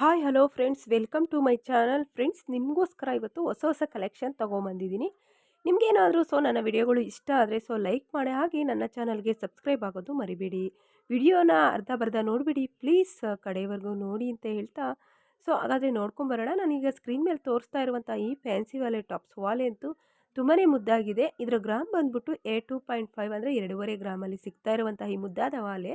Hi hello friends welcome to my channel friends ನಿಮಗೋಸ್ಕರ ಇವತ್ತು ಹೊಸ ಹೊಸ ಕಲೆಕ್ಷನ್ ತೊಗೊಂಬಂದಿದ್ದೀನಿ. ನಿಮಗೇನಾದರೂ ಸೊ ನನ್ನ ವಿಡಿಯೋಗಳು ಇಷ್ಟ ಆದರೆ ಸೊ ಲೈಕ್ ಮಾಡಿ, ಹಾಗೆ ನನ್ನ ಚಾನಲ್ಗೆ ಸಬ್ಸ್ಕ್ರೈಬ್ ಆಗೋದು ಮರಿಬೇಡಿ. ವಿಡಿಯೋನ ಅರ್ಧ ಬರ್ಧ ನೋಡಿಬಿಡಿ. ಪ್ಲೀಸ್ ಕಡೆವರೆಗೂ ನೋಡಿ ಅಂತ ಹೇಳ್ತಾ. ಸೊ ಹಾಗಾದರೆ ನೋಡ್ಕೊಂಬರೋಣ ನಾನೀಗ ಸ್ಕ್ರೀನ್ ಮೇಲೆ ತೋರಿಸ್ತಾ ಇರುವಂಥ ಈ ಫ್ಯಾನ್ಸಿ ವಾಲೆ ಟಾಪ್ಸ್ ವಾಲೆ ಅಂತೂ ತುಂಬಾ ಮುದ್ದಾಗಿದೆ. ಇದರ ಗ್ರಾಮ್ ಬಂದ್ಬಿಟ್ಟು ಏ ಟು ಪಾಯಿಂಟ್ ಫೈವ್ ಅಂದರೆ ಎರಡೂವರೆ ಗ್ರಾಮಲ್ಲಿ ಸಿಗ್ತಾ ಇರುವಂಥ ಈ ಮುದ್ದಾದ ವಾಲೆ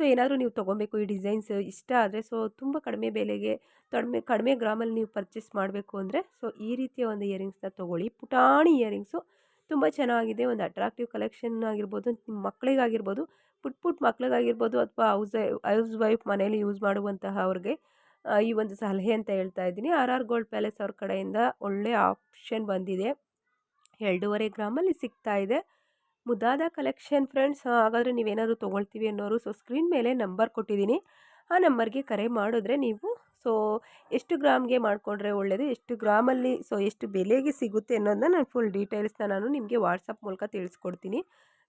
ಸೊ, ಏನಾದರೂ ನೀವು ತೊಗೊಬೇಕು ಈ ಡಿಸೈನ್ಸ್ ಇಷ್ಟ ಆದರೆ, ಸೊ, ತುಂಬ ಕಡಿಮೆ ಬೆಲೆಗೆ ಕಡಿಮೆ ಕಡಿಮೆ ಗ್ರಾಮಲ್ಲಿ ನೀವು ಪರ್ಚೇಸ್ ಮಾಡಬೇಕು ಅಂದರೆ, ಸೊ, ಈ ರೀತಿಯ ಒಂದು ಇಯರಿಂಗ್ಸ್ನ ತೊಗೊಳ್ಳಿ. ಪುಟಾಣಿ ಇಯರಿಂಗ್ಸು ತುಂಬ ಚೆನ್ನಾಗಿದೆ. ಒಂದು ಅಟ್ರಾಕ್ಟಿವ್ ಕಲೆಕ್ಷನ್ ಆಗಿರ್ಬೋದು ಮಕ್ಕಳಿಗಾಗಿರ್ಬೋದು ಪುಟ್ ಪುಟ್ ಮಕ್ಳಿಗಾಗಿರ್ಬೋದು ಅಥವಾ ಹೌಸ್ ಹೌಸ್ ವೈಫ್ ಮನೇಲಿ ಯೂಸ್ ಮಾಡುವಂತಹ ಅವ್ರಿಗೆ ಈ ಒಂದು ಸಲಹೆ ಅಂತ ಹೇಳ್ತಾ ಇದ್ದೀನಿ. ಆರ್ ಆರ್ ಗೋಲ್ಡ್ ಪ್ಯಾಲೇಸ್ ಅವ್ರ ಕಡೆಯಿಂದ ಒಳ್ಳೆ ಆಪ್ಷನ್ ಬಂದಿದೆ. ಎರಡೂವರೆ ಗ್ರಾಮಲ್ಲಿ ಸಿಗ್ತಾ ಇದೆ. ಮುದ್ದಾದ ಕಲೆಕ್ಷನ್ ಫ್ರೆಂಡ್ಸ್ ಹಾಗಾದರೆ ನೀವೇನಾದರೂ ತೊಗೊಳ್ತೀವಿ ಅನ್ನೋರು ಸೊ ಸ್ಕ್ರೀನ್ ಮೇಲೆ ನಂಬರ್ ಕೊಟ್ಟಿದ್ದೀನಿ. ಆ ನಂಬರ್ಗೆ ಕರೆ ಮಾಡಿದ್ರೆ ನೀವು ಸೊ ಎಷ್ಟು ಗ್ರಾಮ್ಗೆ ಮಾಡಿಕೊಂಡ್ರೆ ಒಳ್ಳೆಯದು ಎಷ್ಟು ಗ್ರಾಮಲ್ಲಿ ಸೊ ಎಷ್ಟು ಬೆಲೆಗೆ ಸಿಗುತ್ತೆ ಅನ್ನೋದನ್ನ ನಾನು ಫುಲ್ ಡೀಟೇಲ್ಸ್ನ ನಾನು ನಿಮಗೆ ವಾಟ್ಸಪ್ ಮೂಲಕ ತಿಳಿಸ್ಕೊಡ್ತೀನಿ.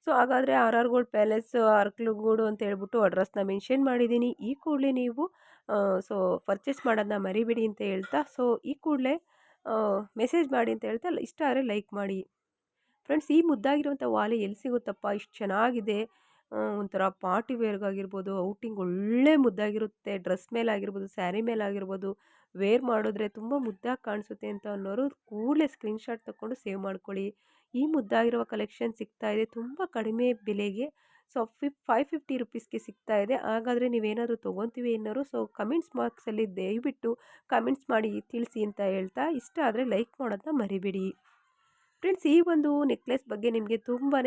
ಸೊ ಹಾಗಾದರೆ R R gold palace Arkalgud ಅಂತ ಹೇಳ್ಬಿಟ್ಟು ಅಡ್ರೆಸ್ನ ಮೆನ್ಷನ್ ಮಾಡಿದ್ದೀನಿ. ಈ ಕೂಡಲೇ ನೀವು ಸೊ ಪರ್ಚೇಸ್ ಮಾಡೋದನ್ನ ಮರಿಬೇಡಿ ಅಂತ ಹೇಳ್ತಾ ಸೊ ಈ ಕೂಡಲೇ ಮೆಸೇಜ್ ಮಾಡಿ ಅಂತ ಹೇಳ್ತಾ, ಇಷ್ಟ ಆದರೆ ಲೈಕ್ ಮಾಡಿ. ಫ್ರೆಂಡ್ಸ್, ಈ ಮುದ್ದಾಗಿರುವಂಥ ವಾಲೆ ಎಲ್ಲಿ ಸಿಗುತ್ತಪ್ಪ? ಇಷ್ಟು ಚೆನ್ನಾಗಿದೆ. ಒಂಥರ ಪಾರ್ಟಿ ವೇರ್ಗಾಗಿರ್ಬೋದು, ಔಟಿಂಗ್ ಒಳ್ಳೆ ಮುದ್ದಾಗಿರುತ್ತೆ. ಡ್ರೆಸ್ ಮೇಲಾಗಿರ್ಬೋದು, ಸ್ಯಾರಿ ಮೇಲಾಗಿರ್ಬೋದು, ವೇರ್ ಮಾಡಿದ್ರೆ ತುಂಬ ಮುದ್ದಾಗಿ ಕಾಣಿಸುತ್ತೆ ಅಂತ ಅನ್ನೋರು ಕೂಡಲೇ ಸ್ಕ್ರೀನ್ಶಾಟ್ ತಗೊಂಡು ಸೇವ್ ಮಾಡ್ಕೊಳ್ಳಿ. ಈ ಮುದ್ದಾಗಿರುವ ಕಲೆಕ್ಷನ್ ಸಿಗ್ತಾ ಇದೆ, ತುಂಬ ಕಡಿಮೆ ಬೆಲೆಗೆ. ಸೊ ಫಿಫ್ ಫೈವ್ ಫಿಫ್ಟಿ ರುಪೀಸ್ಗೆ ಸಿಗ್ತಾ ಇದೆ. ಹಾಗಾದರೆ ನೀವೇನಾದರೂ ತೊಗೊತೀವಿ ಅನ್ನೋರು, ಸೊ, ಕಮೆಂಟ್ಸ್ ಮಾರ್ಕ್ಸಲ್ಲಿ ದಯವಿಟ್ಟು ಕಮೆಂಟ್ಸ್ ಮಾಡಿ ತಿಳಿಸಿ ಅಂತ ಹೇಳ್ತಾ, ಇಷ್ಟ ಆದರೆ ಲೈಕ್ ಮಾಡೋದನ್ನ ಮರಿಬೇಡಿ. ಫ್ರೆಂಡ್ಸ್, ಈ ಒಂದು ನೆಕ್ಲೆಸ್ ಬಗ್ಗೆ ನಿಮಗೆ ತುಂಬಾ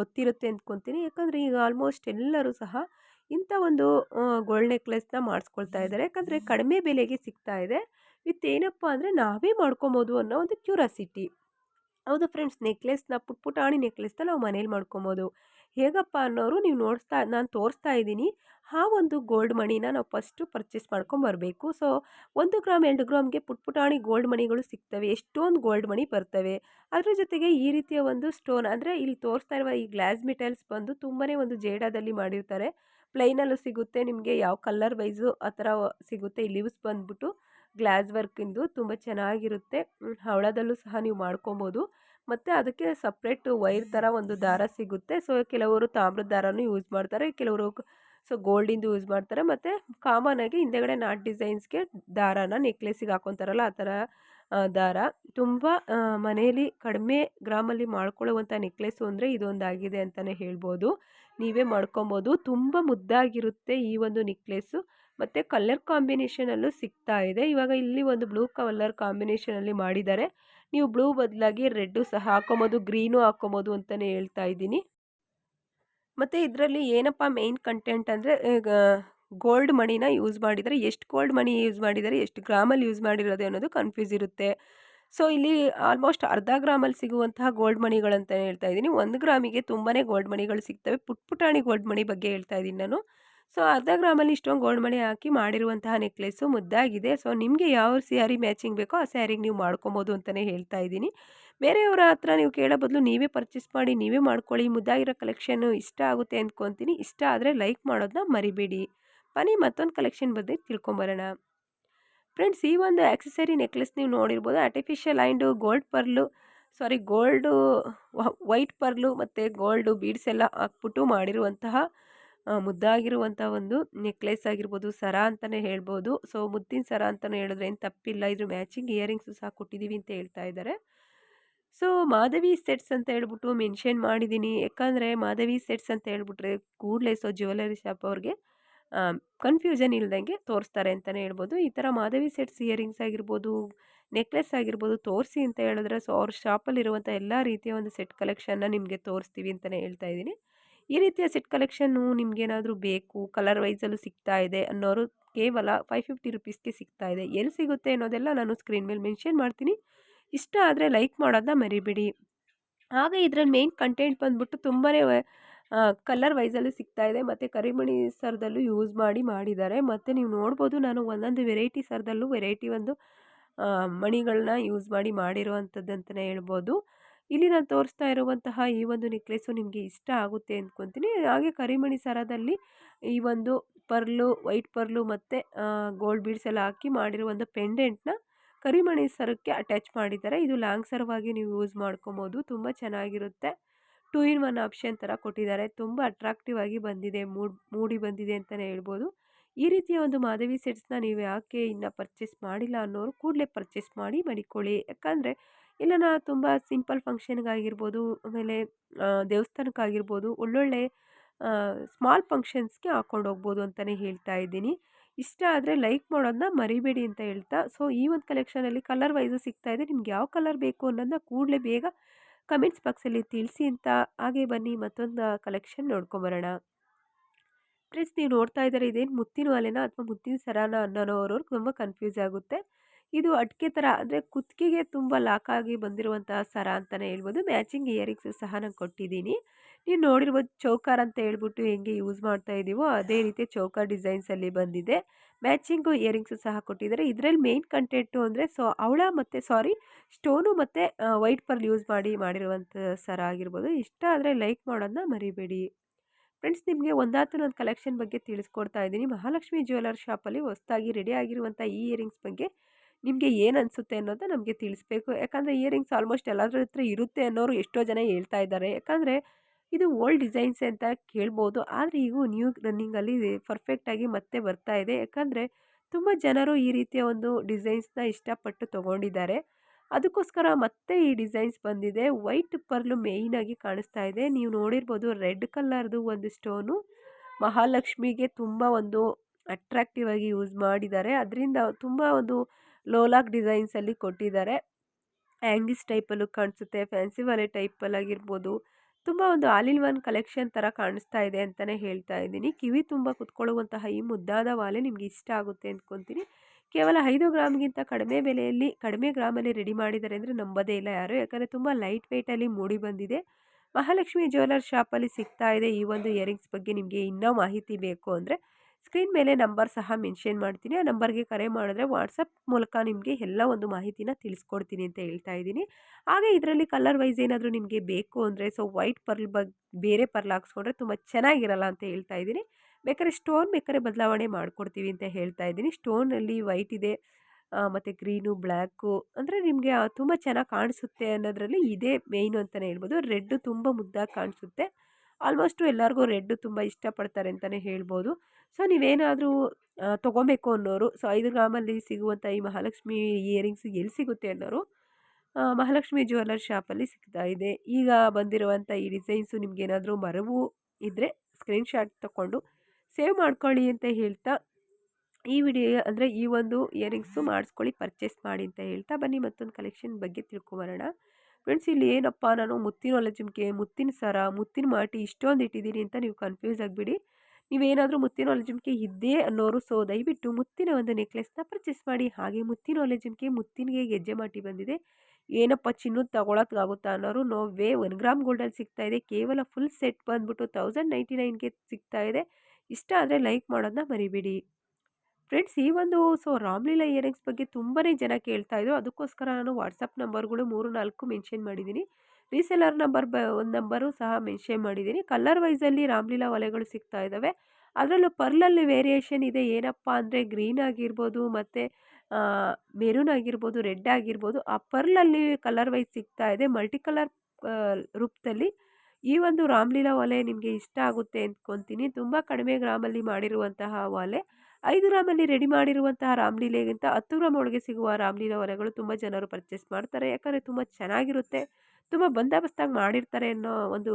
ಗೊತ್ತಿರುತ್ತೆ ಅಂದ್ಕೊತೀನಿ ಯಾಕಂದರೆ ಈಗ ಆಲ್ಮೋಸ್ಟ್ ಎಲ್ಲರೂ ಸಹ ಇಂಥ ಒಂದು ಗೋಲ್ಡ್ ನೆಕ್ಲೆಸ್ನ ಮಾಡಿಸ್ಕೊಳ್ತಾ ಇದ್ದಾರೆ. ಯಾಕಂದರೆ ಕಡಿಮೆ ಬೆಲೆಗೆ ಸಿಗ್ತಾ ಇದೆ. ವಿತ್ ಏನಪ್ಪ ಅಂದರೆ ನಾವೇ ಮಾಡ್ಕೊಬೋದು ಅನ್ನೋ ಒಂದು ಕ್ಯೂರಾಸಿಟಿ. ಹೌದು ಫ್ರೆಂಡ್ಸ್, ನೆಕ್ಲೆಸ್ನ ಪುಟ್ ಪುಟಾಣಿ ನೆಕ್ಲೆಸ್ನ ನಾವು ಮನೇಲಿ ಮಾಡ್ಕೊಬೋದು. ಹೇಗಪ್ಪ ಅನ್ನೋರು ನೀವು ನೋಡ್ತಾ ನಾನು ತೋರಿಸ್ತಾ ಇದ್ದೀನಿ. ಆ ಒಂದು ಗೋಲ್ಡ್ ಮಣಿನ ನಾವು ಫಸ್ಟು ಪರ್ಚೇಸ್ ಮಾಡ್ಕೊಂಬರಬೇಕು ಸೊ ಒಂದು ಗ್ರಾಮ್, ಎರಡು ಗ್ರಾಮ್ಗೆ ಪುಟ್ ಪುಟಾಣಿ ಗೋಲ್ಡ್ ಮಣಿಗಳು ಸಿಗ್ತವೆ. ಎಷ್ಟೊಂದು ಗೋಲ್ಡ್ ಮಣಿ ಬರ್ತವೆ. ಅದ್ರ ಜೊತೆಗೆ ಈ ರೀತಿಯ ಒಂದು ಸ್ಟೋನ್ ಅಂದರೆ ಇಲ್ಲಿ ತೋರಿಸ್ತಾ ಇರುವ ಈ ಗ್ಲಾಸ್ ಮೆಟಲ್ಸ್ ಬಂದು ತುಂಬಾ ಒಂದು ಜೇಡಾದಲ್ಲಿ ಮಾಡಿರ್ತಾರೆ. ಪ್ಲೈನಲ್ಲೂ ಸಿಗುತ್ತೆ, ನಿಮಗೆ ಯಾವ ಕಲರ್ ವೈಸು ಆ ಥರ ಸಿಗುತ್ತೆ. ಲಿವ್ಸ್ ಬಂದ್ಬಿಟ್ಟು ಗ್ಲಾಸ್ ವರ್ಕಿಂದು ತುಂಬ ಚೆನ್ನಾಗಿರುತ್ತೆ. ಹವಳದಲ್ಲೂ ಸಹ ನೀವು ಮಾಡ್ಕೊಬೋದು. ಮತ್ತು ಅದಕ್ಕೆ ಸಪ್ರೇಟ್ ವೈರ್ ಥರ ಒಂದು ದಾರ ಸಿಗುತ್ತೆ. ಸೊ ಕೆಲವರು ತಾಮ್ರದ ದಾರನೂ ಯೂಸ್ ಮಾಡ್ತಾರೆ, ಕೆಲವರು ಸೊ ಗೋಲ್ಡಿಂದು ಯೂಸ್ ಮಾಡ್ತಾರೆ. ಮತ್ತು ಕಾಮನಾಗಿ ಹಿಂದೆಗಡೆ ನಾಟ್ ಡಿಸೈನ್ಸ್ಗೆ ದಾರಾನ ನೆಕ್ಲೆಸಿಗೆ ಹಾಕೊತಾರಲ್ಲ, ಆ ಥರ ದಾರ. ತುಂಬ ಮನೆಯಲ್ಲಿ ಕಡಿಮೆ ಗ್ರಾಮಲ್ಲಿ ಮಾಡ್ಕೊಳ್ಳುವಂಥ ನೆಕ್ಲೆಸ್ಸು ಅಂದರೆ ಇದೊಂದಾಗಿದೆ ಅಂತಲೇ ಹೇಳ್ಬೋದು. ನೀವೇ ಮಾಡ್ಕೊಬೋದು. ತುಂಬ ಮುದ್ದಾಗಿರುತ್ತೆ ಈ ಒಂದು ನೆಕ್ಲೆಸ್ಸು ಮತ್ತು ಕಲರ್ ಕಾಂಬಿನೇಷನಲ್ಲೂ ಸಿಗ್ತಾ ಇದೆ. ಇವಾಗ ಇಲ್ಲಿ ಒಂದು ಬ್ಲೂ ಕಲರ್ ಕಾಂಬಿನೇಷನಲ್ಲಿ ಮಾಡಿದ್ದಾರೆ. ನೀವು ಬ್ಲೂ ಬದಲಾಗಿ ರೆಡ್ಡು ಸಹ ಹಾಕೊಬೋದು ಗ್ರೀನು ಹಾಕೊಬೋದು ಅಂತಲೇ ಹೇಳ್ತಾ ಇದ್ದೀನಿ. ಮತ್ತು ಇದರಲ್ಲಿ ಏನಪ್ಪ ಮೇಯ್ನ್ ಕಂಟೆಂಟ್ ಅಂದರೆ ಗೋಲ್ಡ್ ಮಣಿನ ಯೂಸ್ ಮಾಡಿದರೆ, ಎಷ್ಟು ಗೋಲ್ಡ್ ಮಣಿ ಯೂಸ್ ಮಾಡಿದ್ದಾರೆ ಎಷ್ಟು ಗ್ರಾಮಲ್ಲಿ ಯೂಸ್ ಮಾಡಿರೋದು ಅನ್ನೋದು ಕನ್ಫ್ಯೂಸ್ ಇರುತ್ತೆ. ಸೊ ಇಲ್ಲಿ ಆಲ್ಮೋಸ್ಟ್ ಅರ್ಧ ಗ್ರಾಮಲ್ಲಿ ಸಿಗುವಂತಹ ಗೋಲ್ಡ್ ಮಣಿಗಳಂತ ಹೇಳ್ತಾ ಇದ್ದೀನಿ. ಒಂದು ಗ್ರಾಮಿಗೆ ತುಂಬಾ ಗೋಲ್ಡ್ ಮಣಿಗಳು ಸಿಗ್ತವೆ. ಪುಟ್ ಪುಟಾಣಿ ಗೋಲ್ಡ್ ಮಣಿ ಬಗ್ಗೆ ಹೇಳ್ತಾ ಇದ್ದೀನಿ ನಾನು. ಸೊ, ಅರ್ಧ ಗ್ರಾಮಲ್ಲಿ ಇಷ್ಟೊಂದು ಗೋಲ್ಡ್ ಮಣಿ ಹಾಕಿ ಮಾಡಿರುವಂತಹ ನೆಕ್ಲೆಸ್ಸು ಮುದ್ದಾಗಿದೆ. ಸೊ, ನಿಮಗೆ ಯಾವ ಸ್ಯಾರಿ ಮ್ಯಾಚಿಂಗ್ ಬೇಕೋ, ಆ ಸ್ಯಾರಿಗೆ ನೀವು ಮಾಡ್ಕೊಬೋದು ಅಂತಲೇ ಹೇಳ್ತಾ ಇದ್ದೀನಿ. ಬೇರೆಯವರ ಹತ್ರ ನೀವು ಕೇಳೋ ಬದಲು ನೀವೇ ಪರ್ಚೇಸ್ ಮಾಡಿ, ನೀವೇ ಮಾಡ್ಕೊಳ್ಳಿ. ಮುದ್ದಾಗಿರೋ ಕಲೆಕ್ಷನ್ನು ಇಷ್ಟ ಆಗುತ್ತೆ ಅಂದ್ಕೊತೀನಿ ಇಷ್ಟ ಆದರೆ ಲೈಕ್ ಮಾಡೋದನ್ನ ಮರಿಬೇಡಿ. ಬನ್ನಿ, ಮತ್ತೊಂದು ಕಲೆಕ್ಷನ್ ಬಗ್ಗೆ ತಿಳ್ಕೊಂಬರೋಣ. ಫ್ರೆಂಡ್ಸ್ ಈ ಒಂದು ಆಕ್ಸೆಸರಿ ನೆಕ್ಲೆಸ್ ನೀವು ನೋಡಿರ್ಬೋದು. Artificial and gold pearl sorry gold white pearl ಮತ್ತು ಗೋಲ್ಡು ಬೀಡ್ಸ್ ಎಲ್ಲ ಹಾಕ್ಬಿಟ್ಟು ಮಾಡಿರುವಂತಹ ಮುದ್ದಾಗಿರುವಂಥ ಒಂದು ನೆಕ್ಲೆಸ್ ಆಗಿರ್ಬೋದು, ಸರ ಅಂತಲೇ ಹೇಳ್ಬೋದು. ಸೊ ಮುದ್ದಿನ ಸರ ಅಂತಲೇ ಹೇಳಿದ್ರೆ ಏನು ತಪ್ಪಿಲ್ಲ. ಇದ್ರ ಮ್ಯಾಚಿಂಗ್ ಇಯರಿಂಗ್ಸು ಸಹ ಕೊಟ್ಟಿದ್ದೀವಿ ಅಂತ ಹೇಳ್ತಾ ಇದ್ದಾರೆ ಸೊ ಮಾಧವಿ ಸೆಟ್ಸ್ ಅಂತ ಹೇಳ್ಬಿಟ್ಟು ಮೆನ್ಷನ್ ಮಾಡಿದ್ದೀನಿ ಯಾಕಂದರೆ ಮಾಧವಿ ಸೆಟ್ಸ್ ಅಂತ ಹೇಳ್ಬಿಟ್ರೆ ಕೂಡಲೇ ಸೊ ಜ್ಯುವೆಲರಿ ಶಾಪ್ ಅವ್ರಿಗೆ ಕನ್ಫ್ಯೂಷನ್ ಇಲ್ದಂಗೆ ತೋರಿಸ್ತಾರೆ ಅಂತಲೇ ಹೇಳ್ಬೋದು. ಈ ಥರ ಮಾಧವಿ ಸೆಟ್ಸ್ ಇಯರಿಂಗ್ಸ್ ಆಗಿರ್ಬೋದು ನೆಕ್ಲೆಸ್ ಆಗಿರ್ಬೋದು ತೋರಿಸಿ ಅಂತ ಹೇಳಿದ್ರೆ ಸೊ ಅವ್ರ ಶಾಪಲ್ಲಿರುವಂಥ ಎಲ್ಲ ರೀತಿಯ ಒಂದು ಸೆಟ್ ಕಲೆಕ್ಷನ್ನ ನಿಮಗೆ ತೋರಿಸ್ತೀವಿ ಅಂತಲೇ ಹೇಳ್ತಾ ಇದ್ದೀನಿ. ಈ ರೀತಿಯ ಸೆಟ್ ಕಲೆಕ್ಷನ್ನು ನಿಮಗೇನಾದರೂ ಬೇಕು? ಕಲರ್ ವೈಸಲ್ಲೂ ಸಿಗ್ತಾ ಇದೆ ಅನ್ನೋರು ಕೇವಲ ಫೈವ್ ಫಿಫ್ಟಿ ರುಪೀಸ್ಗೆ ಸಿಗ್ತಾ ಇದೆ. ಎಲ್ಲಿ ಸಿಗುತ್ತೆ ಅನ್ನೋದೆಲ್ಲ ನಾನು ಸ್ಕ್ರೀನ್ ಮೇಲೆ ಮೆನ್ಷನ್ ಮಾಡ್ತೀನಿ. ಇಷ್ಟ ಆದರೆ ಲೈಕ್ ಮಾಡೋದನ್ನ ಮರಿಬೇಡಿ. ಹಾಗೆ ಇದರಲ್ಲಿ ಮೇನ್ ಕಂಟೆಂಟ್ ಬಂದ್ಬಿಟ್ಟು ತುಂಬಾ ಕಲರ್ ವೈಸಲ್ಲೂ ಸಿಗ್ತಾ ಇದೆ. ಮತ್ತು ಕರಿಮಣಿ ಸರದಲ್ಲೂ ಯೂಸ್ ಮಾಡಿ ಮಾಡಿದ್ದಾರೆ. ಮತ್ತು ನೀವು ನೋಡ್ಬೋದು ನಾನು ಒಂದೊಂದು ವೆರೈಟಿ ಸರದಲ್ಲೂ ವೆರೈಟಿ ಒಂದು ಮಣಿಗಳನ್ನ ಯೂಸ್ ಮಾಡಿ ಮಾಡಿರುವಂಥದ್ದು ಅಂತಲೇ ಹೇಳ್ಬೋದು. ಇಲ್ಲಿ ನಾನು ತೋರಿಸ್ತಾ ಇರುವಂತಹ ಈ ಒಂದು ನೆಕ್ಲೆಸ್ಸು ನಿಮಗೆ ಇಷ್ಟ ಆಗುತ್ತೆ ಅಂದ್ಕೊತೀನಿ ಹಾಗೆ ಕರಿಮಣಿ ಸರದಲ್ಲಿ ಈ ಒಂದು ಪರ್ಲು ವೈಟ್ ಪರ್ಲು ಮತ್ತು ಗೋಲ್ಡ್ ಬೀಡ್ಸ್ ಎಲ್ಲ ಹಾಕಿ ಮಾಡಿರೋ ಒಂದು ಪೆಂಡೆಂಟ್ನ ಕರಿಮಣಿ ಸರಕ್ಕೆ ಅಟ್ಯಾಚ್ ಮಾಡಿದ್ದಾರೆ. ಇದು ಲಾಂಗ್ ಸರವಾಗಿ ನೀವು ಯೂಸ್ ಮಾಡ್ಕೊಬೋದು. ತುಂಬ ಚೆನ್ನಾಗಿರುತ್ತೆ. ಟೂ ಇನ್ ಒನ್ ಆಪ್ಷನ್ ಥರ ಕೊಟ್ಟಿದ್ದಾರೆ. ತುಂಬ ಅಟ್ರಾಕ್ಟಿವ್ ಆಗಿ ಬಂದಿದೆ, ಮೂಡ್, ಮೂಡಿ ಬಂದಿದೆ ಅಂತಲೇ ಹೇಳ್ಬೋದು. ಈ ರೀತಿಯ ಒಂದು ಮಾಧವಿ ಸೆಟ್ಸ್ನ ನೀವು ಯಾಕೆ ಇನ್ನು ಪರ್ಚೇಸ್ ಮಾಡಿಲ್ಲ ಅನ್ನೋರು ಕೂಡಲೇ ಪರ್ಚೇಸ್ ಮಾಡಿ ಮಡಿಕೊಳ್ಳಿ. ಯಾಕಂದರೆ ಇಲ್ಲ ತುಂಬ ಸಿಂಪಲ್ ಫಂಕ್ಷನ್ಗಾಗಿರ್ಬೋದು, ಆಮೇಲೆ ದೇವಸ್ಥಾನಕ್ಕಾಗಿರ್ಬೋದು, ಒಳ್ಳೊಳ್ಳೆ ಸ್ಮಾಲ್ ಫಂಕ್ಷನ್ಸ್ಗೆ ಹಾಕ್ಕೊಂಡು ಹೋಗ್ಬೋದು ಅಂತಲೇ ಹೇಳ್ತಾ ಇದ್ದೀನಿ. ಇಷ್ಟ ಆದರೆ ಲೈಕ್ ಮಾಡೋದನ್ನ ಮರಿಬೇಡಿ ಅಂತ ಹೇಳ್ತಾ, ಸೊ, ಈ ಒಂದು ಕಲೆಕ್ಷನಲ್ಲಿ ಕಲರ್ ವೈಸು ಸಿಗ್ತಾ ಇದೆ, ನಿಮ್ಗೆ ಯಾವ ಕಲರ್ ಬೇಕು ಅನ್ನೋದನ್ನ ಕೂಡಲೇ ಬೇಗ ಕಮೆಂಟ್ಸ್ ಬಾಕ್ಸಲ್ಲಿ ತಿಳಿಸಿ ಅಂತ ಹಾಗೆ ಬನ್ನಿ, ಮತ್ತೊಂದು ಕಲೆಕ್ಷನ್ ನೋಡ್ಕೊಂಬರೋಣ. ಫ್ರೆಂಡ್ಸ್, ನೀವು ನೋಡ್ತಾ ಇದ್ದಾರೆ ಇದೇನು ಮುತ್ತಿನ ಅಲೆನಾ ಅಥವಾ ಮುತ್ತಿನ ಸರಾನ ಅನ್ನೋರು, ತುಂಬ ಕನ್ಫ್ಯೂಸ್ ಆಗುತ್ತೆ. ಇದು ಅಡಿಕೆ ಥರ ಅಂದರೆ ಕುತ್ತಿಗೆಗೆ ತುಂಬ ಆಗಿ ಬಂದಿರುವಂತಹ ಸರ ಅಂತಲೇ ಹೇಳ್ಬೋದು. ಮ್ಯಾಚಿಂಗ್ ಇಯರಿಂಗ್ಸ್ ಸಹ ನಾನು ಕೊಟ್ಟಿದ್ದೀನಿ. ನೀವು ನೋಡಿರ್ಬೋದು ಚೌಕಾರ್ ಅಂತ ಹೇಳ್ಬಿಟ್ಟು ಹೆಂಗೆ ಯೂಸ್ ಮಾಡ್ತಾ ಇದ್ದೀವೋ ಅದೇ ರೀತಿ ಚೌಕಾರ್ ಡಿಸೈನ್ಸಲ್ಲಿ ಬಂದಿದೆ. ಮ್ಯಾಚಿಂಗು ಇಯರಿಂಗ್ಸು ಸಹ ಕೊಟ್ಟಿದ್ದಾರೆ. ಇದರಲ್ಲಿ ಮೇನ್ ಕಂಟೆಂಟು ಅಂದರೆ ಸೊ ಅವಳ ಮತ್ತು ಸಾರಿ ಸ್ಟೋನು ಮತ್ತು ವೈಟ್ ಪರ್ಲ್ ಯೂಸ್ ಮಾಡಿ ಮಾಡಿರುವಂಥ ಸರ ಆಗಿರ್ಬೋದು. ಇಷ್ಟ ಆದರೆ ಲೈಕ್ ಮಾಡೋದನ್ನ ಮರಿಬೇಡಿ. ಫ್ರೆಂಡ್ಸ್, ನಿಮಗೆ ಒಂದಾತು ಒಂದು ಕಲೆಕ್ಷನ್ ಬಗ್ಗೆ ತಿಳಿಸ್ಕೊಡ್ತಾ ಇದ್ದೀನಿ. ಮಹಾಲಕ್ಷ್ಮಿ ಜ್ಯುವೆಲರ್ ಶಾಪಲ್ಲಿ ಹೊಸದಾಗಿ ರೆಡಿ ಆಗಿರುವಂಥ ಈ ಇಯರಿಂಗ್ಸ್ ಬಗ್ಗೆ ನಿಮಗೆ ಏನು ಅನಿಸುತ್ತೆ ಅನ್ನೋದು ನಮಗೆ ತಿಳಿಸ್ಬೇಕು. ಯಾಕಂದರೆ ಇಯರಿಂಗ್ಸ್ ಆಲ್ಮೋಸ್ಟ್ ಎಲ್ಲಾದ್ರ ಹತ್ರ ಇರುತ್ತೆ ಅನ್ನೋರು ಎಷ್ಟೋ ಜನ ಹೇಳ್ತಾ ಇದ್ದಾರೆ. ಯಾಕಂದರೆ ಇದು ಓಲ್ಡ್ ಡಿಸೈನ್ಸ್ ಅಂತ ಕೇಳ್ಬೋದು. ಆದರೆ ಈಗ ನ್ಯೂ ರನ್ನಿಂಗಲ್ಲಿ ಪರ್ಫೆಕ್ಟಾಗಿ ಮತ್ತೆ ಬರ್ತಾ ಇದೆ. ಯಾಕಂದರೆ ತುಂಬ ಜನರು ಈ ರೀತಿಯ ಒಂದು ಡಿಸೈನ್ಸ್ನ ಇಷ್ಟಪಟ್ಟು ತೊಗೊಂಡಿದ್ದಾರೆ. ಅದಕ್ಕೋಸ್ಕರ ಮತ್ತೆ ಈ ಡಿಸೈನ್ಸ್ ಬಂದಿದೆ. ವೈಟ್ ಪರ್ಲು ಮೇಯ್ನಾಗಿ ಕಾಣಿಸ್ತಾ ಇದೆ. ನೀವು ನೋಡಿರ್ಬೋದು ರೆಡ್ ಕಲರ್ದು ಒಂದು ಸ್ಟೋನು. ಮಹಾಲಕ್ಷ್ಮಿಗೆ ತುಂಬ ಒಂದು ಅಟ್ರಾಕ್ಟಿವ್ ಆಗಿ ಯೂಸ್ ಮಾಡಿದ್ದಾರೆ. ಅದರಿಂದ ತುಂಬ ಒಂದು ಲೋಲಾಕ್ ಡಿಸೈನ್ಸಲ್ಲಿ ಕೊಟ್ಟಿದ್ದಾರೆ. ಆ್ಯಂಗಿಸ್ ಟೈಪಲ್ಲೂ ಕಾಣಿಸುತ್ತೆ ಫ್ಯಾನ್ಸಿ ವಾಲೆ ಟೈಪಲ್ಲಿ ಆಗಿರ್ಬೋದು ತುಂಬ ಒಂದು ಆಲ್ ಇನ್ ಒನ್ ಕಲೆಕ್ಷನ್ ಥರ ಕಾಣಿಸ್ತಾ ಇದೆ ಅಂತಲೇ ಹೇಳ್ತಾ ಇದ್ದೀನಿ. ಕಿವಿ ತುಂಬ ಕುತ್ಕೊಳ್ಳುವಂತಹ ಈ ಮುದ್ದಾದ ವಾಲೆ ನಿಮ್ಗೆ ಇಷ್ಟ ಆಗುತ್ತೆ ಅಂದ್ಕೊತೀನಿ. ಕೇವಲ ಐದು ಗ್ರಾಮ್ಗಿಂತ ಕಡಿಮೆ ಬೆಲೆಯಲ್ಲಿ, ಕಡಿಮೆ ಗ್ರಾಮಲ್ಲಿ ರೆಡಿ ಮಾಡಿದ್ದಾರೆ ಅಂದರೆ ನಂಬೋದೇ ಇಲ್ಲ ಯಾರು. ಯಾಕಂದರೆ ತುಂಬ ಲೈಟ್ ವೆಯ್ಟಲ್ಲಿ ಮೂಡಿ ಬಂದಿದೆ. ಮಹಾಲಕ್ಷ್ಮಿ ಜ್ಯುವೆಲರ್ ಶಾಪಲ್ಲಿ ಸಿಗ್ತಾ ಇದೆ ಈ ಒಂದು ಇಯರಿಂಗ್ಸ್ ಬಗ್ಗೆ ನಿಮಗೆ ಇನ್ನೂ ಮಾಹಿತಿ ಬೇಕು ಅಂದರೆ ಸ್ಕ್ರೀನ್ ಮೇಲೆ ನಂಬರ್ ಸಹ ಮೆನ್ಷನ್ ಮಾಡ್ತೀನಿ. ಆ ನಂಬರ್ಗೆ ಕರೆ ಮಾಡಿದ್ರೆ ವಾಟ್ಸಪ್ ಮೂಲಕ ನಿಮಗೆ ಎಲ್ಲ ಒಂದು ಮಾಹಿತಿನ ತಿಳಿಸ್ಕೊಡ್ತೀನಿ ಅಂತ ಹೇಳ್ತಾ ಇದ್ದೀನಿ. ಹಾಗೆ ಇದರಲ್ಲಿ ಕಲರ್ ವೈಸ್ ಏನಾದರೂ ನಿಮಗೆ ಬೇಕು ಅಂದರೆ, ಸೊ ವೈಟ್ ಪರ್ಲ್ ಬಗ್, ಬೇರೆ ಪರ್ಲ್ ಹಾಕ್ಸ್ಕೊಂಡ್ರೆ ತುಂಬ ಚೆನ್ನಾಗಿರಲ್ಲ ಅಂತ ಹೇಳ್ತಾ ಇದ್ದೀನಿ. ಬೇಕಾದ್ರೆ ಸ್ಟೋನ್ ಬೇಕಾದ್ರೆ ಬದಲಾವಣೆ ಮಾಡಿಕೊಡ್ತೀವಿ ಅಂತ ಹೇಳ್ತಾ ಇದ್ದೀನಿ. ಸ್ಟೋನಲ್ಲಿ ವೈಟ್ ಇದೆ ಮತ್ತು ಗ್ರೀನು, ಬ್ಲ್ಯಾಕು ಅಂದರೆ ನಿಮಗೆ ತುಂಬ ಚೆನ್ನಾಗಿ ಕಾಣಿಸುತ್ತೆ ಅನ್ನೋದರಲ್ಲಿ ಇದೇ ಮೇಯ್ನು ಅಂತಲೇ ಹೇಳ್ಬೋದು. ರೆಡ್ಡು ತುಂಬ ಮುದ್ದಾಗಿ ಕಾಣಿಸುತ್ತೆ. ಆಲ್ಮೋಸ್ಟು ಎಲ್ಲರಿಗೂ ರೆಡ್ಡು ತುಂಬ ಇಷ್ಟಪಡ್ತಾರೆ ಅಂತಲೇ ಹೇಳ್ಬೋದು. ಸೊ, ನೀವೇನಾದರೂ ತೊಗೊಬೇಕು ಅನ್ನೋರು, ಸೊ, ಐದು ಗ್ರಾಮಲ್ಲಿ ಸಿಗುವಂಥ ಈ ಮಹಾಲಕ್ಷ್ಮಿ ಇಯರಿಂಗ್ಸ್ ಎಲ್ಲಿ ಸಿಗುತ್ತೆ ಅನ್ನೋರು ಮಹಾಲಕ್ಷ್ಮಿ ಜ್ಯುವೆಲ್ಲರ್ ಶಾಪಲ್ಲಿ ಸಿಗ್ತಾ ಇದೆ. ಈಗ ಬಂದಿರುವಂಥ ಈ ಡಿಸೈನ್ಸು ನಿಮಗೇನಾದರೂ ಮರವು ಇದ್ದರೆ ಸ್ಕ್ರೀನ್ಶಾಟ್ ತಗೊಂಡು ಸೇವ್ ಮಾಡ್ಕೊಳ್ಳಿ ಅಂತ ಹೇಳ್ತಾ, ಈ ವಿಡಿಯೋ, ಅಂದರೆ ಈ ಒಂದು ಇಯರಿಂಗ್ಸು ಮಾಡಿಸ್ಕೊಳ್ಳಿ, ಪರ್ಚೇಸ್ ಮಾಡಿ ಅಂತ ಹೇಳ್ತಾ, ಬನ್ನಿ ಮತ್ತೊಂದು ಕಲೆಕ್ಷನ್ ಬಗ್ಗೆ ತಿಳ್ಕೊಬರೋಣ. ಫ್ರೆಂಡ್ಸ್ ಇಲ್ಲಿ ಏನಪ್ಪ ನಾನು ಮುತ್ತಿನ ಒಲಜುಮ್ಕೆ ಮುತ್ತಿನ ಸರ, ಮುತ್ತಿನ ಮಾಟಿ ಇಷ್ಟೊಂದು ಇಟ್ಟಿದ್ದೀನಿ ಅಂತ ನೀವು ಕನ್ಫ್ಯೂಸ್ ಆಗಿಬಿಡಿ. ನೀವೇನಾದರೂ ಮುತ್ತಿನ ಒಲಜುಮ್ಕೆ ಇದ್ದೇ ಅನ್ನೋರು ಸೊ ದಯವಿಟ್ಟು ಮುತ್ತಿನ ಒಂದು ನೆಕ್ಲೆಸ್ನ ಪರ್ಚೇಸ್ ಮಾಡಿ. ಹಾಗೆ ಮುತ್ತಿನ ಒಲಜುಮ್ಕೆ ಮುತ್ತಿನಿಗೆ ಗೆಜ್ಜೆ ಮಾಟಿ ಬಂದಿದೆ. ಏನಪ್ಪ ಚಿನ್ನದ ತಗೊಳಕ್ಕಾಗುತ್ತಾ ಅನ್ನೋರು ನೋ ವೇ ಒನ್ ಗ್ರಾಮ್ ಗೋಲ್ಡಲ್ಲಿ ಸಿಗ್ತಾ ಇದೆ. ಕೇವಲ ಫುಲ್ ಸೆಟ್ ಬಂದ್ಬಿಟ್ಟು ತೌಸಂಡ್ ನೈಂಟಿ ನೈನ್ಗೆ ಸಿಗ್ತಾ ಇದೆ. ಇಷ್ಟ ಆದರೆ ಲೈಕ್ ಮಾಡೋದನ್ನ ಮರಿಬೇಡಿ. ಫ್ರೆಂಡ್ಸ್, ಈ ಒಂದು ಸೊ ರಾಮ್ಲೀಲಾ ಇಯರಿಂಗ್ಸ್ ಬಗ್ಗೆ ತುಂಬಾ ಜನ ಕೇಳ್ತಾ ಇದ್ರು. ಅದಕ್ಕೋಸ್ಕರ ನಾನು ವಾಟ್ಸಪ್ ನಂಬರ್ಗಳು ಮೂರು ನಾಲ್ಕು ಮೆನ್ಷನ್ ಮಾಡಿದ್ದೀನಿ. ರೀಸೆಲರ್ ನಂಬರ್ ಬ, ಒಂದು ನಂಬರು ಸಹ ಮೆನ್ಷನ್ ಮಾಡಿದ್ದೀನಿ. ಕಲರ್ ವೈಸಲ್ಲಿ ರಾಮ್ಲೀಲಾ ಒಲೆಗಳು ಸಿಗ್ತಾ ಇದ್ದಾವೆ ಅದರಲ್ಲೂ ಪರ್ಲಲ್ಲಿ ವೇರಿಯೇಷನ್ ಇದೆ. ಏನಪ್ಪ ಅಂದರೆ ಗ್ರೀನ್ ಆಗಿರ್ಬೋದು, ಮತ್ತು ಮೆರೂನ್ ಆಗಿರ್ಬೋದು, ರೆಡ್ ಆಗಿರ್ಬೋದು, ಆ ಪರ್ಲಲ್ಲಿ ಕಲರ್ ವೈಸ್ ಸಿಗ್ತಾ ಇದೆ. ಮಲ್ಟಿ ಕಲರ್ ರೂಪದಲ್ಲಿ ಈ ಒಂದು ರಾಮ್ಲೀಲಾ ಒಲೆ ನಿಮಗೆ ಇಷ್ಟ ಆಗುತ್ತೆ ಅಂದ್ಕೊತೀನಿ. ತುಂಬ ಕಡಿಮೆ ಗ್ರಾಮಲ್ಲಿ ಮಾಡಿರುವಂತಹ ಒಲೆ. ಐದು ಗ್ರಾಮಲ್ಲಿ ರೆಡಿ ಮಾಡಿರುವಂತಹ ರಾಮ್ಲೀಲೆಗಿಂತ ಹತ್ತು ಗ್ರಾಮ್ ಒಳಗೆ ಸಿಗುವ ರಾಮ್ಲೀಲಾ ಒಲೆಗಳು ತುಂಬ ಜನರು ಪರ್ಚೇಸ್ ಮಾಡ್ತಾರೆ. ಯಾಕಂದರೆ ತುಂಬ ಚೆನ್ನಾಗಿರುತ್ತೆ. ತುಂಬ ಬಂದೋಬಸ್ತಾಗಿ ಮಾಡಿರ್ತಾರೆ ಅನ್ನೋ ಒಂದು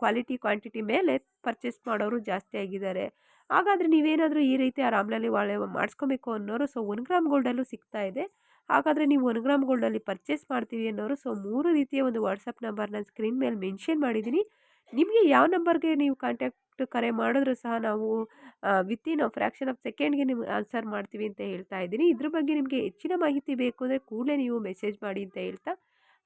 ಕ್ವಾಲಿಟಿ ಕ್ವಾಂಟಿಟಿ ಮೇಲೆ ಪರ್ಚೇಸ್ ಮಾಡೋರು ಜಾಸ್ತಿ ಆಗಿದ್ದಾರೆ. ಹಾಗಾದರೆ ನೀವೇನಾದರೂ ಈ ರೀತಿ ಆ ರಾಮ್ಲಲ್ಲಿ ವಾಳೆ ಮಾಡಿಸ್ಕೊಬೇಕು ಅನ್ನೋರು ಸೊ ಒನ್ ಗ್ರಾಮ್ ಗೋಲ್ಡಲ್ಲೂ ಸಿಗ್ತಾ ಇದೆ. ಹಾಗಾದರೆ ನೀವು ಒನ್ ಗ್ರಾಮ್ ಗೋಲ್ಡಲ್ಲಿ ಪರ್ಚೇಸ್ ಮಾಡ್ತೀವಿ ಅನ್ನೋರು ಸೊ ಮೂರು ರೀತಿಯ ಒಂದು ವಾಟ್ಸಪ್ ನಂಬರ್ ನಾನು ಸ್ಕ್ರೀನ್ ಮೇಲೆ ಮೆನ್ಷನ್ ಮಾಡಿದ್ದೀನಿ. ನಿಮಗೆ ಯಾವ ನಂಬರ್ಗೆ ನೀವು ಕಾಂಟ್ಯಾಕ್ಟ್ ಕರೆ ಮಾಡಿದ್ರೂ ಸಹ ನಾವು ವಿತಿನ್ ಫ್ರ್ಯಾಕ್ಷನ್ ಆಫ್ ಸೆಕೆಂಡ್ಗೆ ನಿಮ್ಗೆ ಆನ್ಸರ್ ಮಾಡ್ತೀವಿ ಅಂತ ಹೇಳ್ತಾ ಇದ್ದೀನಿ. ಇದ್ರ ಬಗ್ಗೆ ನಿಮಗೆ ಹೆಚ್ಚಿನ ಮಾಹಿತಿ ಬೇಕು ಅಂದರೆ ಕೂಡಲೇ ನೀವು ಮೆಸೇಜ್ ಮಾಡಿ ಅಂತ ಹೇಳ್ತಾ.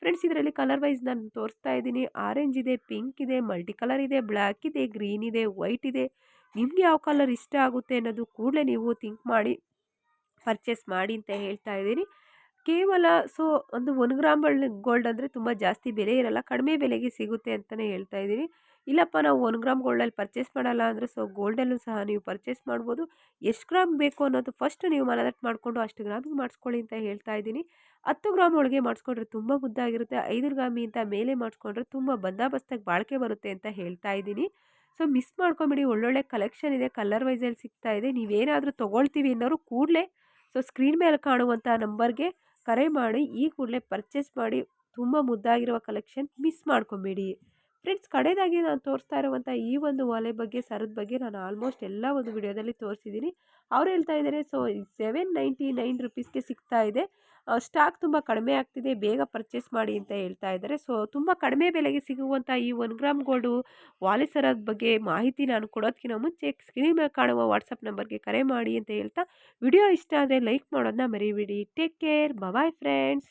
ಫ್ರೆಂಡ್ಸ್ ಇದರಲ್ಲಿ ಕಲರ್ ವೈಸ್ ನಾನು ತೋರಿಸ್ತಾ ಇದ್ದೀನಿ. ಆರೆಂಜ್ ಇದೆ ಪಿಂಕ್ ಇದೆ ಮಲ್ಟಿ ಕಲರ್ ಇದೆ ಬ್ಲ್ಯಾಕ್ ಇದೆ ಗ್ರೀನ್ ಇದೆ ವೈಟ್ ಇದೆ. ನಿಮಗೆ ಯಾವ ಕಲರ್ ಇಷ್ಟ ಆಗುತ್ತೆ ಅನ್ನೋದು ಕೂಡಲೇ ನೀವು ಥಿಂಕ್ ಮಾಡಿ ಪರ್ಚೇಸ್ ಮಾಡಿ ಅಂತ ಹೇಳ್ತಾ ಇದ್ದೀನಿ. ಕೇವಲ ಸೊ, ಒಂದು ಒಂದು ಗ್ರಾಮ್ ಗೋಲ್ಡ್ ಅಂದರೆ ತುಂಬ ಜಾಸ್ತಿ ಬೆಲೆ ಇರಲ್ಲ, ಕಡಿಮೆ ಬೆಲೆಗೆ ಸಿಗುತ್ತೆ ಅಂತಲೇ ಹೇಳ್ತಾ ಇದ್ದೀನಿ. ಇಲ್ಲಪ್ಪ, ನಾವು ಒನ್ ಗ್ರಾಮ್ ಗೋಲ್ಡಲ್ಲಿ ಪರ್ಚೇಸ್ ಮಾಡಲ್ಲ ಅಂದರೆ ಸೊ ಗೋಲ್ಡಲ್ಲೂ ಸಹ ನೀವು ಪರ್ಚೇಸ್ ಮಾಡ್ಬೋದು. ಎಷ್ಟು ಗ್ರಾಮ್ ಬೇಕು ಅನ್ನೋದು ಫಸ್ಟ್ ನೀವು ಮನದಟ್ಟು ಮಾಡಿಕೊಂಡು ಅಷ್ಟು ಗ್ರಾಮಿಗೆ ಮಾಡಿಸ್ಕೊಳ್ಳಿ ಅಂತ ಹೇಳ್ತಾ ಇದ್ದೀನಿ. ಹತ್ತು ಗ್ರಾಮ್ ಒಳಗೆ ಮಾಡಿಸ್ಕೊಂಡ್ರೆ ತುಂಬ ಮುದ್ದಾಗಿರುತ್ತೆ. ಐದು ಗ್ರಾಮಿಂತ ಮೇಲೆ ಮಾಡಿಸ್ಕೊಂಡ್ರೆ ತುಂಬ ಬಂದಾಬಸ್ತಾಗಿ ಬಾಳಿಕೆ ಬರುತ್ತೆ ಅಂತ ಹೇಳ್ತಾ ಇದ್ದೀನಿ. ಸೊ ಮಿಸ್ ಮಾಡ್ಕೊಂಬಿಡಿ, ಒಳ್ಳೊಳ್ಳೆ ಕಲೆಕ್ಷನ್ ಇದೆ ಕಲರ್ ವೈಸಲ್ಲಿ ಸಿಗ್ತಾ ಇದೆ. ನೀವೇನಾದರೂ ತೊಗೊಳ್ತೀವಿ ಅನ್ನೋರು ಕೂಡಲೇ ಸೊ ಸ್ಕ್ರೀನ್ ಮೇಲೆ ಕಾಣುವಂಥ ನಂಬರ್ಗೆ ಕರೆ ಮಾಡಿ, ಈ ಕೂಡಲೇ ಪರ್ಚೇಸ್ ಮಾಡಿ, ತುಂಬ ಮುದ್ದಾಗಿರುವ ಕಲೆಕ್ಷನ್ ಮಿಸ್ ಮಾಡ್ಕೊಬೇಡಿ. ಫ್ರೆಂಡ್ಸ್ ಕಡೆಯದಾಗಿ ನಾನು ತೋರಿಸ್ತಾ ಇರುವಂಥ ಈ ಒಂದು ಒಲೆ ಬಗ್ಗೆ, ಸರದ ಬಗ್ಗೆ ನಾನು ಆಲ್ಮೋಸ್ಟ್ ಎಲ್ಲ ಒಂದು ವಿಡಿಯೋದಲ್ಲಿ ತೋರಿಸಿದ್ದೀನಿ. ಅವ್ರು ಹೇಳ್ತಾ ಇದ್ದಾರೆ ಸೊ ಸೆವೆನ್ ನೈಂಟಿ ನೈನ್ ರುಪೀಸ್ಗೆ ಸಿಗ್ತಾ ಇದೆ. ಸ್ಟಾಕ್ ತುಂಬ ಕಡಿಮೆ ಆಗ್ತಿದೆ, ಬೇಗ ಪರ್ಚೇಸ್ ಮಾಡಿ ಅಂತ ಹೇಳ್ತಾ ಇದ್ದಾರೆ. ಸೊ, ತುಂಬ ಕಡಿಮೆ ಬೆಲೆಗೆ ಸಿಗುವಂಥ ಈ ಒನ್ ಗ್ರಾಮ್ ಗೋಲ್ಡು ವಾಲಿಸರದ ಬಗ್ಗೆ ಮಾಹಿತಿ ನಾನು ಕೊಡೋದಕ್ಕಿಂತ ಮುಂಚೆ ಸ್ಕ್ರೀನ್ ಮೇಲೆ ಕಾಣುವ ವಾಟ್ಸಪ್ ನಂಬರ್ಗೆ ಕರೆ ಮಾಡಿ ಅಂತ ಹೇಳ್ತಾ, ವಿಡಿಯೋ ಇಷ್ಟ ಆದರೆ ಲೈಕ್ ಮಾಡೋದನ್ನ ಮರಿಬೇಡಿ. Take care bye friends.